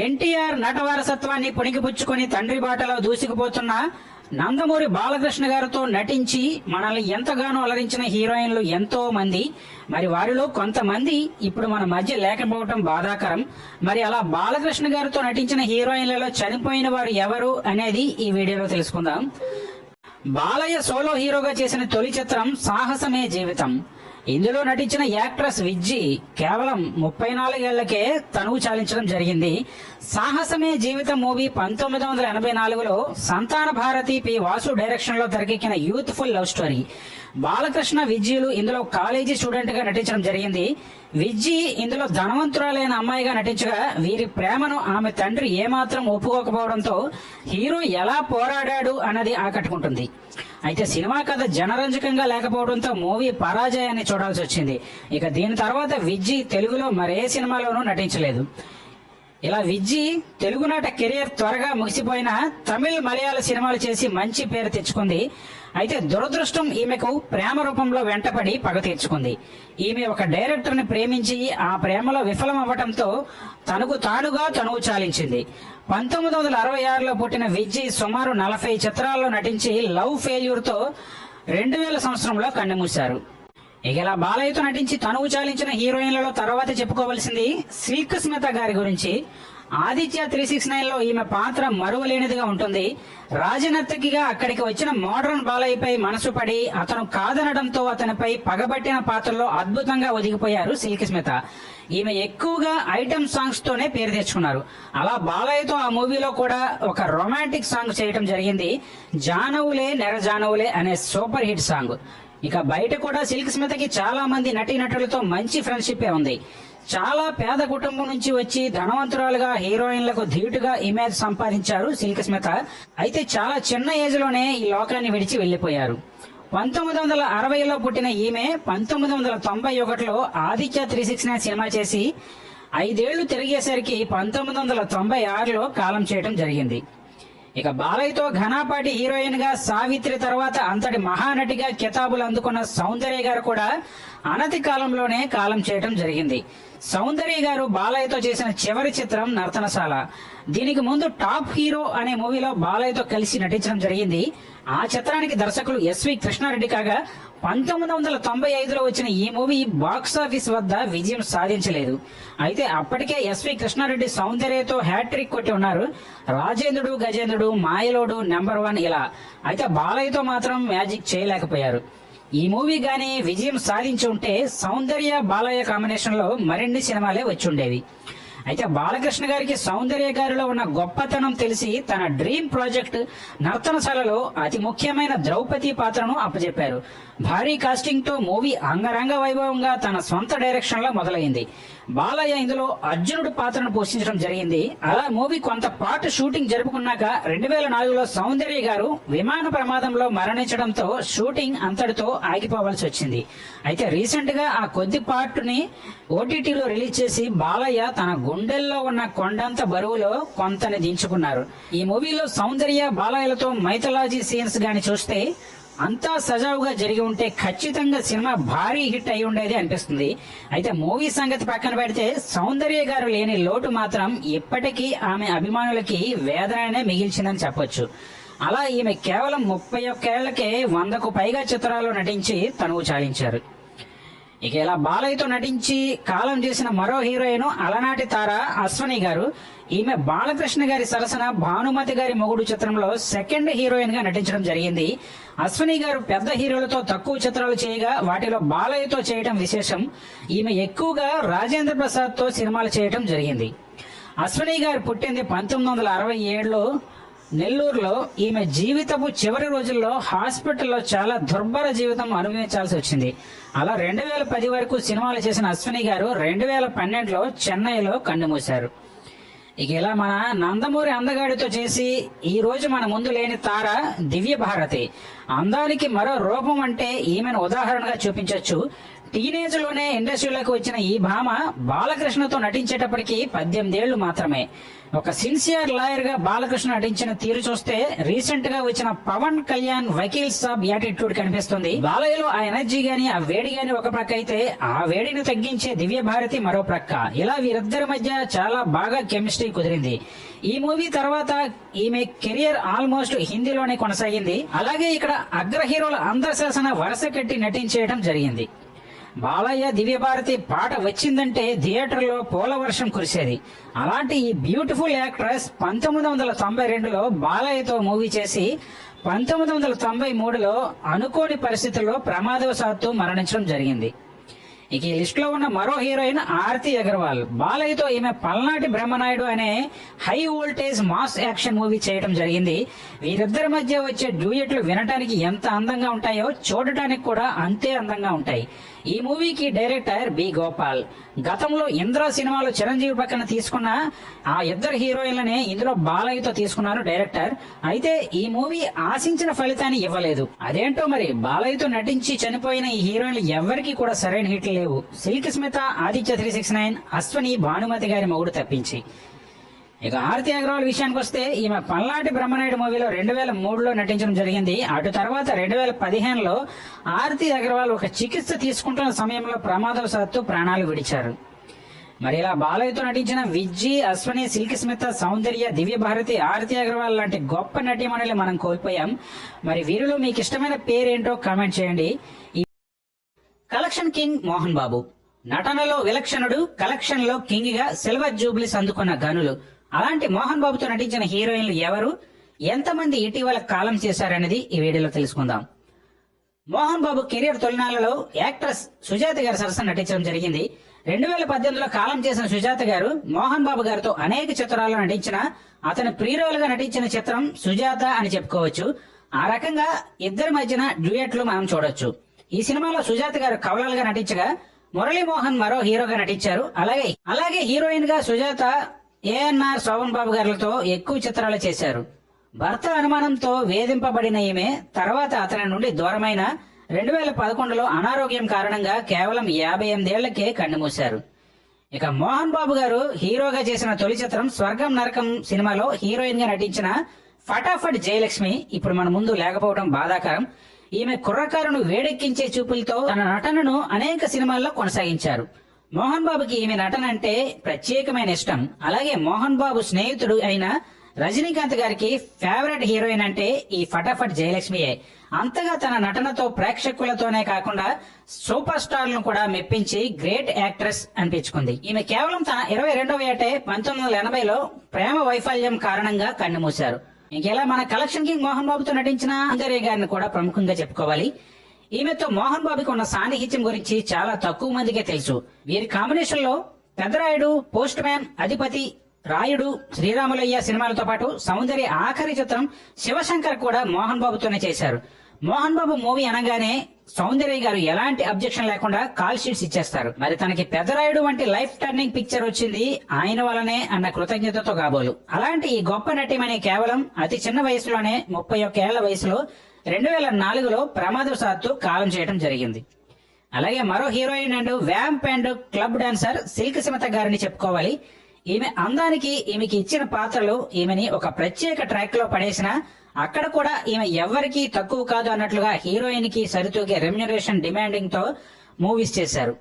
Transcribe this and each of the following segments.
ఎన్టీఆర్ నట వారసత్వాన్ని పుణికిపుచ్చుకొని తండ్రి బాటలో దూసుకుపోతున్న నందమూరి బాలకృష్ణ గారితో నటించి మనల్ని ఎంతగానో అలరించిన హీరోయిన్లు ఎంతో మంది. మరి వారిలో కొంతమంది ఇప్పుడు మన మధ్య లేకపోవటం బాధాకరం. మరి అలా బాలకృష్ణ గారితో నటించిన హీరోయిన్లలో చనిపోయిన వారు ఎవరు అనేది ఈ వీడియోలో తెలుసుకుందాం. బాలయ్య సోలో హీరోగా చేసిన తొలి చిత్రం సాహసమే జీవితం. ఇందులో నటించిన యాక్ట్రెస్ విజ్జి కేవలం ముప్పై నాలుగేళ్ళకే తనువు చాలించడం జరిగింది. సాహసమే జీవితం మూవీ పంతొమ్మిది వందల ఎనభై నాలుగులో సంతాన భారతి పి వాసు డైరెక్షన్లో తెరకెక్కిన యూత్ఫుల్ లవ్ స్టోరీ. బాలకృష్ణ విజ్జీలు ఇందులో కాలేజీ స్టూడెంట్గా నటించడం జరిగింది. విజ్జి ఇందులో ధనవంతురాలైన అమ్మాయిగా నటించగా వీరి ప్రేమను ఆమె తండ్రి ఏమాత్రం ఒప్పుకోకపోవడంతో హీరో ఎలా పోరాడాడు అన్నది ఆకట్టుకుంటుంది. అయితే సినిమా కథ జనరంజకంగా లేకపోవడంతో మూవీ పరాజయాన్ని చూడాల్సి వచ్చింది. ఇక దీని తర్వాత విజ్జి తెలుగులో మరే సినిమాలోనూ నటించలేదు. ఇలా విజ్జి తెలుగునాట కెరియర్ త్వరగా ముగిసిపోయిన తమిళ్ మలయాళ సినిమాలు చేసి మంచి పేరు తెచ్చుకుంది. అయితే దురదృష్టం ఈమెకు ప్రేమ రూపంలో వెంటపడి పగ తీర్చుకుంది. ఈమె ఒక డైరెక్టర్ని ప్రేమించి ఆ ప్రేమలో విఫలం అవ్వటంతో తనకు తానుగా తనువు చాలించింది. పంతొమ్మిది వందల అరవై ఆరులో పుట్టిన విజ్జి సుమారు నలభై చిత్రాల్లో నటించి లవ్ ఫెయిల్యూర్తో రెండు వేల సంవత్సరంలో కన్నుమూశారు ఇక ఇలా బాలయ్యతో నటించి తనువు చాలించిన హీరోయిన్లలో తర్వాత చెప్పుకోవాల్సింది శ్రీకృష్ణత స్మిత గారి గురించి. ఆదిత్య త్రీ సిక్స్ నైన్లో ఈమె పాత్ర మరువలేనిదిగా ఉంటుంది. రాజనర్తకిగా అక్కడికి వచ్చిన మోడర్న్ బాలయ్యపై మనసు పడి అతను కాదనడంతో అతనిపై పగబట్టిన పాత్రలో అద్భుతంగా ఒదిగిపోయారు సిల్క్ స్మిత. ఈమె ఎక్కువగా ఐటమ్ సాంగ్స్ తోనే పేరు తెచ్చుకున్నారు. అలా బాలయ్యతో ఆ మూవీలో కూడా ఒక రొమాంటిక్ సాంగ్ చేయడం జరిగింది. జానవులే నెర జానవులే అనే సూపర్ హిట్ సాంగ్. ఇక బయట కూడా సిల్క్ స్మితకి చాలా మంది నటీనటులతో మంచి ఫ్రెండ్షిప్ ఉంది. చాలా పేద కుటుంబం నుంచి వచ్చి ధనవంతురాలుగా హీరోయిన్లకు ధీటుగా ఇమేజ్ సంపాదించారు సిల్క్ స్మిత అయితే చాలా చిన్న ఏజ్లోనే ఈ లోకాన్ని విడిచి వెళ్ళిపోయారు పంతొమ్మిది వందల అరవైలో పుట్టిన ఈమె పంతొమ్మిది వందల తొంభై ఒకటిలో Aditya three six nine cinema చేసి ఐదేళ్ళు తిరిగేసరికి పంతొమ్మిది వందల తొంభై ఆరులో కాలం చేయడం జరిగింది. ఇక బాలయ్యతో ఘనాపాటి హీరోయిన్గా సావిత్రి తర్వాత అంతటి మహానటిగా కితాబులు అందుకున్న సౌందర్య గారు కూడా అనతి కాలంలోనే కాలం చేయటం జరిగింది. సౌందర్య గారు బాలయ్యతో చేసిన చివరి చిత్రం నర్తనశాల. దీనికి ముందు టాప్ హీరో అనే మూవీలో బాలయ్యతో కలిసి నటించడం జరిగింది. ఆ చిత్రానికి దర్శకులు ఎస్వి కృష్ణారెడ్డి కాగా పంతొమ్మిది వందల తొంభై ఐదులో వచ్చిన ఈ మూవీ బాక్స్ ఆఫీస్ వద్ద విజయం సాధించలేదు. అయితే అప్పటికే ఎస్వి కృష్ణారెడ్డి సౌందర్యతో హ్యాట్రిక్ కొట్టి ఉన్నారు. రాజేంద్రుడు గజేంద్రుడు మాయలోడు నెంబర్ వన్ ఇలా. అయితే బాలయ్యతో మాత్రం మ్యాజిక్ చేయలేకపోయారు. ఈ మూవీ గాని విజయం సాధించి ఉంటే సౌందర్య బాలయ్య కాంబినేషన్లో మరిన్ని సినిమాలే వచ్చి ఉండేవి. అయితే బాలకృష్ణ గారికి సౌందర్య గారిలో ఉన్న గొప్పతనం తెలిసి తన డ్రీమ్ ప్రాజెక్ట్ నర్తనశాలలో అతి ముఖ్యమైన ద్రౌపది పాత్రను అప్పచెప్పారు భారీ కాస్టింగ్తో మూవీ అంగరంగ వైభవంగా తన సొంత డైరెక్షన్లో మొదలైంది. బాలయ్య ఇందులో అర్జునుడు పాత్రను పోషించడం జరిగింది. అలా మూవీ కొంత పాటు షూటింగ్ జరుపుకున్నాక రెండు వేల నాలుగులో సౌందర్య గారు విమాన ప్రమాదంలో మరణించడంతో షూటింగ్ అంతటితో ఆగిపోవాల్సి వచ్చింది. అయితే రీసెంట్గా ఆ కొద్ది పార్ట్ని ఓటీటీలో రిలీజ్ చేసి బాలయ్య తన గుండెల్లో ఉన్న కొండంత బరువులో కొంతని దించుకున్నారు. ఈ మూవీలో సౌందర్య బాలయ్యలతో మైథలాజీ సీన్స్ గాని చూస్తే అంతా సజావుగా జరిగి ఉంటే ఖచ్చితంగా సినిమా భారీ హిట్ అయి ఉండేది అనిపిస్తుంది. అయితే మూవీ సంగతి పక్కన పెడితే సౌందర్య గారు లేని లోటు మాత్రం ఇప్పటికీ ఆమె అభిమానులకి వేదననే మిగిల్చిందని చెప్పొచ్చు. అలా ఈమె కేవలం ముప్పై ఒక్కేళ్ళకే వందకు పైగా చిత్రాల్లో నటించి తనువు చాలించారు. ఇక ఇలా బాలయ్యతో నటించి కాలం చేసిన మరో హీరోయిన్ అలనాటి తార అశ్వని గారు. ఈమె బాలకృష్ణ గారి సరసన భానుమతి గారి మొగుడు చిత్రంలో సెకండ్ హీరోయిన్గా నటించడం జరిగింది. అశ్వని గారు పెద్ద హీరోలతో తక్కువ చిత్రాలు చేయగా వాటిలో బాలయ్యతో చేయడం విశేషం. ఈమె ఎక్కువగా రాజేంద్ర ప్రసాద్తో సినిమాలు చేయడం జరిగింది. అశ్వని గారు పుట్టింది పంతొమ్మిది వందల అరవై ఏడులో నెల్లూరులో ఈమె జీవితపు చివరి రోజుల్లో హాస్పిటల్లో చాలా దుర్భర జీవితం అనుభవించాల్సి వచ్చింది. అలా రెండు వేల పది వరకు సినిమాలు చేసిన అశ్విని గారు రెండు వేల పన్నెండులో చెన్నైలో కన్నుమూశారు. ఇక ఇలా మన నందమూరి అందగాడితో చేసి ఈ రోజు మన ముందు లేని తార దివ్య భారతి అందానికి మరో రూపం అంటే ఈమెను ఉదాహరణగా చూపించవచ్చు టీనేజ్లోనే ఇండస్ట్రీలోకి వచ్చిన ఈ భామ బాలకృష్ణతో నటించేటప్పటికి పద్దెనిమిదేళ్ళు మాత్రమే. ఒక సిన్సియర్ లాయర్గా బాలకృష్ణ నటించిన తీరు చూస్తే రీసెంట్గా వచ్చిన పవన్ కళ్యాణ్ వకీల్ సాబ్ యాటిట్యూడ్ కనిపిస్తుంది. బాలయ్యలో ఆ ఎనర్జీ గాని ఆ వేడి గాని ఒక ప్రక్క అయితే ఆ వేడిని తగ్గించే దివ్య భారతి మరో ప్రక్క. ఇలా వీరిద్దరి మధ్య చాలా బాగా కెమిస్ట్రీ కుదిరింది. ఈ మూవీ తర్వాత ఈమె కెరియర్ ఆల్మోస్ట్ హిందీలోనే కొనసాగింది. అలాగే ఇక్కడ అగ్ర హీరోల అందరశాసన వరుస కట్టి నటించేయడం జరిగింది. బాలయ్య దివ్యభారతి పాట వచ్చిందంటే థియేటర్లో పూల వర్షం కురిసేది. అలాంటి ఈ బ్యూటిఫుల్ యాక్ట్రెస్ పంతొమ్మిది వందల తొంభై రెండులో బాలయ్యతో మూవీ చేసి పంతొమ్మిది వందల తొంభై మూడులో అనుకోని పరిస్థితుల్లో ప్రమాదవశాత్తు మరణించడం జరిగింది. ఇక ఈ లిస్ట్లో ఉన్న మరో హీరోయిన్ ఆర్తి అగర్వాల్. బాలయ్యతో ఈమె పల్నాటి బ్రహ్మనాయుడు అనే high voltage mass action movie చేయడం జరిగింది. వీరిద్దరి మధ్య వచ్చే డ్యూయెట్లు వినటానికి ఎంత అందంగా ఉంటాయో చూడటానికి కూడా అంతే అందంగా ఉంటాయి. ఈ మూవీకి డైరెక్టర్ బి గోపాల్. గతంలో ఇంద్ర సినిమాలో చిరంజీవి పక్కన తీసుకున్న ఆ ఇద్దరు హీరోయిన్లనే ఇందులో బాలయ్యతో తీసుకున్నారు డైరెక్టర్. అయితే ఈ మూవీ ఆశించిన ఫలితాన్ని ఇవ్వలేదు. అదేంటో మరి? బాలయ్యతో నటించి చనిపోయిన ఈ హీరోయిన్లు ఎవరికి కూడా సరైన హిట్లు లేవు. Silk Smitha Aditya three six nine Ashwini Bhanumathi gari Mogudu తప్పించి. ఇక ఆర్తి అగర్వాల్ విషయానికి వస్తే ఈమె పల్నాటి బ్రహ్మనాయుడు మూవీలో రెండు వేల మూడులో నటించడం జరిగింది. అటు తర్వాత రెండు వేల పదిహేనులో ఆర్తి అగర్వాల్ ఒక చికిత్స తీసుకుంటున్న సమయంలో ప్రమాదవశాత్తు ప్రాణాలు విడిచారు. మరి ఇలా బాలయ్యతో నటించిన విజ్జి అశ్వని సిల్కి స్మిత సౌందర్య దివ్య భారతి ఆరతి అగర్వాల్ లాంటి గొప్ప నటీమణులు మనం కోల్పోయాం. మరి వీరిలో మీకు ఇష్టమైన పేరేంటో కామెంట్ చేయండి. Collection king Mohan Babu. నటనలో విలక్షణుడు కలెక్షన్లో కింగ్గా సిల్వర్ జూబ్లీస్ అందుకున్న గనులు. అలాంటి మోహన్ బాబుతో నటించిన హీరోయిన్లు ఎవరు? ఎంతమంది ఇటీవల కాలం చేశారనేది ఈ వీడియోలో తెలుసుకుందాం. మోహన్ బాబు కెరీర్ తొలినాళ్ళలో యాక్ట్రెస్ సుజాత గారి సరసన నటించడం జరిగింది. రెండు వేల పద్దెనిమిదిలో కాలం చేసిన సుజాత గారు మోహన్ బాబు గారితో అనేక చిత్రాల్లో నటించిన అతని ప్రియురాలుగా నటించిన చిత్రం సుజాత అని చెప్పుకోవచ్చు. ఆ రకంగా ఇద్దరి మధ్యన డ్యూయట్లు మనం చూడొచ్చు. ఈ సినిమాలో సుజాత గారు కవలలుగా నటించగా మురళీమోహన్ మరో హీరోగా నటించారు. అలాగే అలాగే హీరోయిన్గా సుజాత ఏఎన్ఆర్ శోభన్ బాబు గారులతో ఎక్కువ చిత్రాలు చేశారు. భర్త అనుమానంతో వేధింపబడిన ఈమె తర్వాత అతని నుండి దూరమైన రెండు వేల పదకొండులో అనారోగ్యం కారణంగా కేవలం యాభై ఎనిమిదేళ్ళకే కన్నుమూశారు. ఇక మోహన్ బాబు గారు హీరోగా చేసిన తొలి చిత్రం స్వర్గం నరకం సినిమాలో హీరోయిన్గా నటించిన ఫటాఫట్ జయలక్ష్మి ఇప్పుడు మన ముందు లేకపోవడం బాధాకరం. ఈమె కుర్రకారును వేడెక్కించే చూపులతో తన నటనను అనేక సినిమాల్లో కొనసాగించారు. మోహన్ బాబుకి ఈమె నటన అంటే ప్రత్యేకమైన ఇష్టం. అలాగే మోహన్ బాబు స్నేహితుడు అయిన రజనీకాంత్ గారికి ఫేవరెట్ హీరోయిన్ అంటే ఈ ఫటాఫట్ జయలక్ష్మియే. అంతగా తన నటనతో ప్రేక్షకులతోనే కాకుండా సూపర్ స్టార్లను కూడా మెప్పించి గ్రేట్ యాక్ట్రెస్ అనిపించుకుంది. ఈమె కేవలం తన ఇరవై రెండవ ఏటే పంతొమ్మిది వందల ఎనభైలో ప్రేమ వైఫల్యం కారణంగా కన్నుమూశారు. ఇంకెలా మన కలెక్షన్ కింగ్ మోహన్ బాబుతో నటించిన అందరే గారిని కూడా ప్రముఖంగా చెప్పుకోవాలి. ఈమెతో మోహన్ బాబుకి ఉన్న సాన్నిహిత్యం గురించి చాలా తక్కువ మందికే తెలుసు. వీరి కాంబినేషన్లో పెద్దరాయుడు పోస్ట్ మ్యాన్ అధిపతి రాయుడు శ్రీరాములయ్య సినిమాలతో పాటు సౌందర్య ఆఖరి చిత్రం శివశంకర్ కూడా మోహన్ బాబుతోనే చేశారు. మోహన్ బాబు మూవీ అనగానే సౌందర్య గారు ఎలాంటి అబ్జెక్షన్ లేకుండా కాల్ షీట్స్ ఇచ్చేస్తారు. మరి తనకి పెద్దరాయుడు వంటి లైఫ్ టర్నింగ్ పిక్చర్ వచ్చింది ఆయన వలనే అన్న కృతజ్ఞతతో కాబోలు. అలాంటి ఈ గొప్ప నటిమని కేవలం అతి చిన్న వయసులోనే ముప్పై ఒక్క ఏళ్ళ వయసులో రెండు వేల నాలుగులో ప్రమాదవశాత్తు కాలం చేయడం జరిగింది. అలాగే మరో heroine and vamp and club dancer Silk Smitha గారిని చెప్పుకోవాలి. ఈమె అందానికి ఈమెకి ఇచ్చిన పాత్రలు ఈమెని ఒక ప్రత్యేక ట్రాక్లో పడేసిన అక్కడ కూడా ఈమె ఎవరికీ తక్కువ కాదు అన్నట్లుగా హీరోయిన్కి సరితూగే రెమ్యునరేషన్ డిమాండింగ్తో మూవీస్ చేశారు.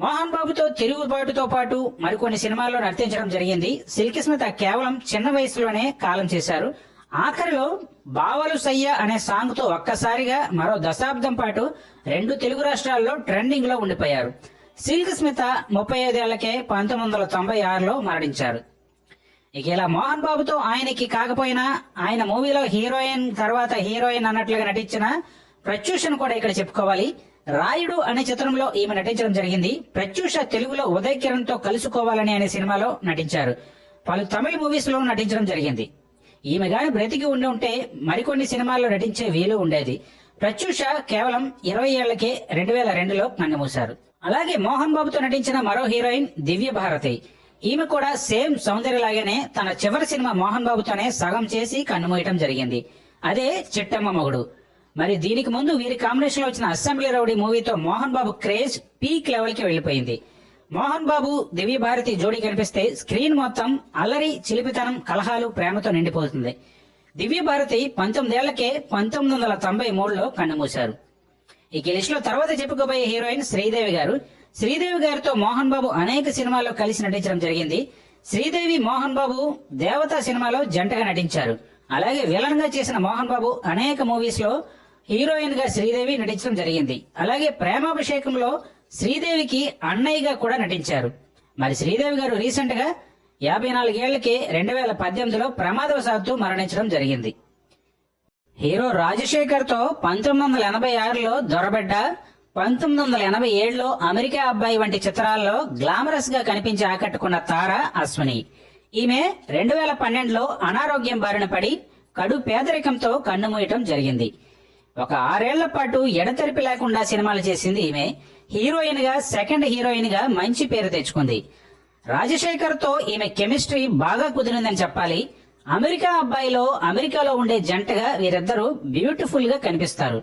మోహన్ బాబుతో తిరుగుబాటుతో పాటు మరికొన్ని సినిమాల్లో నర్తించడం జరిగింది. సిల్క్ స్మిత కేవలం చిన్న వయసులోనే కాలం చేశారు. ఆఖరిలో బావలు సయ్య అనే సాంగ్తో ఒక్కసారిగా మరో దశాబ్దం పాటు రెండు తెలుగు రాష్ట్రాల్లో ట్రెండింగ్లో ఉండిపోయారు. సిల్క్ స్మిత ముప్పై ఐదేళ్ళకే పంతొమ్మిది వందల తొంభై ఆరులో మరణించారు. ఇక ఇలా మోహన్ బాబుతో ఆయనకి కాకపోయినా ఆయన మూవీలో హీరోయిన్ తర్వాత హీరోయిన్ అన్నట్లుగా నటించిన ప్రత్యూషను కూడా ఇక్కడ చెప్పుకోవాలి. రాయుడు అనే చిత్రంలో ఈమె నటించడం జరిగింది. ప్రత్యూష తెలుగులో ఉదయ్ కిరణ్తో కలుసుకోవాలని అనే సినిమాలో నటించారు. పలు తమిళ మూవీస్లో నటించడం జరిగింది. ఈమె గాని బ్రతికి ఉండి ఉంటే మరికొన్ని సినిమాల్లో నటించే వీలు ఉండేది. ప్రత్యూష కేవలం ఇరవై ఏళ్ళకే రెండు వేల రెండులో కన్నుమూశారు. అలాగే మోహన్ బాబుతో నటించిన మరో హీరోయిన్ దివ్య భారతి. ఈమె కూడా సేమ్ సౌందర్యలాగానే తన చివరి సినిమా మోహన్ బాబుతోనే సగం చేసి కన్నుమూయటం జరిగింది. అదే చిట్టమ్మ మొగుడు. మరి దీనికి ముందు వీరి కాంబినేషన్లో వచ్చిన అసెంబ్లీ రౌడీ మూవీతో మోహన్ బాబు క్రేజ్ పీక్ లెవెల్కి వెళ్ళిపోయింది మోహన్ బాబు దివ్య భారతి జోడీ కనిపిస్తే స్క్రీన్ మొత్తం అల్లరి చిలిపితనం కలహాలు ప్రేమతో నిండిపోతుంది. దివ్య భారతి పంతొమ్మిదేళ్ళకే పంతొమ్మిది వందల తొంభై మూడులో కన్నుమూశారు. ఈ లిస్ట్లో తర్వాత చెప్పుకోబోయే హీరోయిన్ శ్రీదేవి గారు. శ్రీదేవి గారితో మోహన్ బాబు అనేక సినిమాల్లో కలిసి నటించడం జరిగింది. శ్రీదేవి మోహన్ బాబు దేవతా సినిమాలో జంటగా నటించారు. అలాగే విలన్గా చేసిన మోహన్ బాబు అనేక మూవీస్లో హీరోయిన్గా శ్రీదేవి నటించడం జరిగింది. అలాగే ప్రేమాభిషేకంలో శ్రీదేవికి అన్నయ్యగా కూడా నటించారు. మరి శ్రీదేవి గారు రీసెంట్గా యాభై నాలుగేళ్ళకి రెండు వేల పద్దెనిమిదిలో ప్రమాదవశాత్తు మరణించడం జరిగింది. హీరో రాజశేఖర్తో పంతొమ్మిది వందల ఎనభై ఆరులో దొరబెడ్డ పంతొమ్మిది వందల ఎనభై ఏడులో అమెరికా అబ్బాయి వంటి చిత్రాల్లో గ్లామరస్గా కనిపించి ఆకట్టుకున్న తార అశ్విని. ఈమె రెండు వేల పన్నెండులో అనారోగ్యం బారిన పడి కడు పేదరికంతో కన్నుమూయటం జరిగింది. ఒక ఆరేళ్ళ పాటు ఎడతెరిపి లేకుండా సినిమాలు చేసింది ఈమె. హీరోయిన్గా సెకండ్ హీరోయిన్గా మంచి పేరు తెచ్చుకుంది. రాజశేఖర్తో ఈమె కెమిస్ట్రీ బాగా కుదిరిందని చెప్పాలి. అమెరికా అబ్బాయిలో అమెరికాలో ఉండే జంటగా వీరిద్దరూ బ్యూటిఫుల్గా కనిపిస్తారు.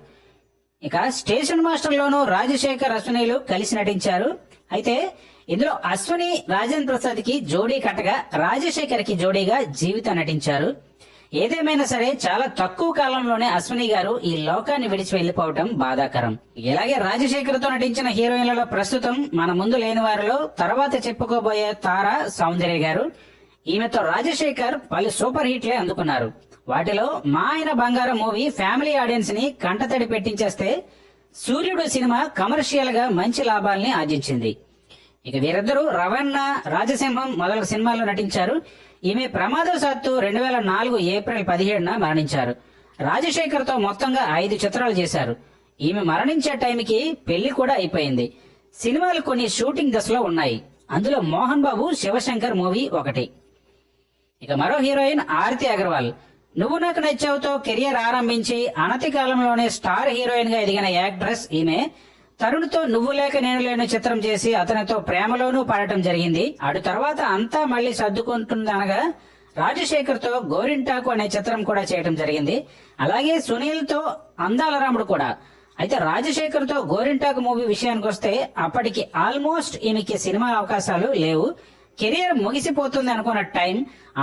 ఇక స్టేషన్ మాస్టర్ లోను రాజశేఖర్ అశ్వినిలు కలిసి నటించారు. అయితే ఇందులో అశ్విని రాజేంద్ర ప్రసాద్కి జోడీ కట్టగా రాజశేఖర్కి జోడీగా జీవిత నటించారు. ఏదేమైనా సరే చాలా తక్కువ కాలంలోనే అశ్విని గారు ఈ లోకాన్ని విడిచి వెళ్ళిపోవటం బాధాకరం. ఇలాగే రాజశేఖర్తో నటించిన హీరోయిన్లలో ప్రస్తుతం మన ముందు లేని వారిలో తర్వాత చెప్పుకోబోయే తార సౌందర్య గారు. ఈమెతో రాజశేఖర్ పలు సూపర్ హిట్లే అందుకున్నారు. వాటిలో మా ఆయన బంగారం మూవీ ఫ్యామిలీ ఆడియన్స్ని కంటతడి పెట్టించేస్తే సూర్యుడు సినిమా కమర్షియల్గా మంచి లాభాల్ని ఆర్జించింది. ఇక వీరిద్దరూ రవణ రాజసింహం మొదలగు సినిమాల్లో నటించారు. ఈమె ప్రమాదవశాత్తు రెండు వేల నాలుగు ఏప్రిల్ పదిహేడున మరణించారు. రాజశేఖర్తో మొత్తంగా ఐదు చిత్రాలు చేశారు. ఈమె మరణించే టైంకి పెళ్ళి కూడా అయిపోయింది. సినిమాలు కొన్ని షూటింగ్ దశలో ఉన్నాయి. అందులో మోహన్ బాబు శివశంకర్ మూవీ ఒకటి. ఇక మరో హీరోయిన్ ఆరతి అగర్వాల్. నువ్వు నాకు నచ్చావుతో కెరియర్ ఆరంభించి అనతి కాలంలోనే స్టార్ హీరోయిన్గా ఎదిగిన యాక్ట్రెస్ ఈమె తరుణ్తో నువ్వు లేక నేను లేని చిత్రం చేసి అతనితో ప్రేమలోనూ పాడటం జరిగింది. అటు తర్వాత అంతా మళ్ళీ సర్దుకుంటుందనగా రాజశేఖర్తో గోరింటాకు అనే చిత్రం కూడా చేయడం జరిగింది. అలాగే సునీల్తో అందాల రాముడు కూడా. అయితే రాజశేఖర్తో గోరింటాకు మూవీ విషయానికి వస్తే అప్పటికి ఆల్మోస్ట్ ఈమెకి సినిమా అవకాశాలు లేవు. కెరియర్ ముగిసిపోతుంది అనుకున్న టైం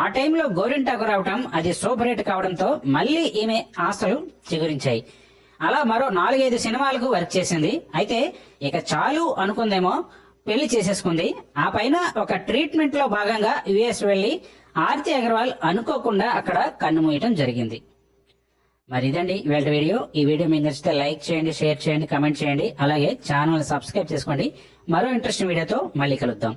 ఆ టైంలో గోరింటాకు రావటం అది సూపర్ హిట్ కావడంతో మళ్ళీ ఈమె ఆశలు చిగురించాయి. అలా మరో నాలుగైదు సినిమాలకు వర్క్ చేసింది. అయితే ఇక చాలు అనుకుందేమో పెళ్ళి చేసేసుకుంది. ఆ పైన ఒక ట్రీట్మెంట్లో భాగంగా యుఎస్ వెళ్ళి ఆర్తి అగర్వాల్ అనుకోకుండా అక్కడ కన్నుమూయటం జరిగింది. మరి ఇదండి ఇవాళ వీడియో. ఈ వీడియో మీకు నచ్చితే లైక్ చేయండి షేర్ చేయండి కమెంట్ చేయండి. అలాగే ఛానల్ సబ్స్క్రైబ్ చేసుకోండి. మరో ఇంట్రెస్టింగ్ వీడియోతో మళ్ళీ కలుద్దాం.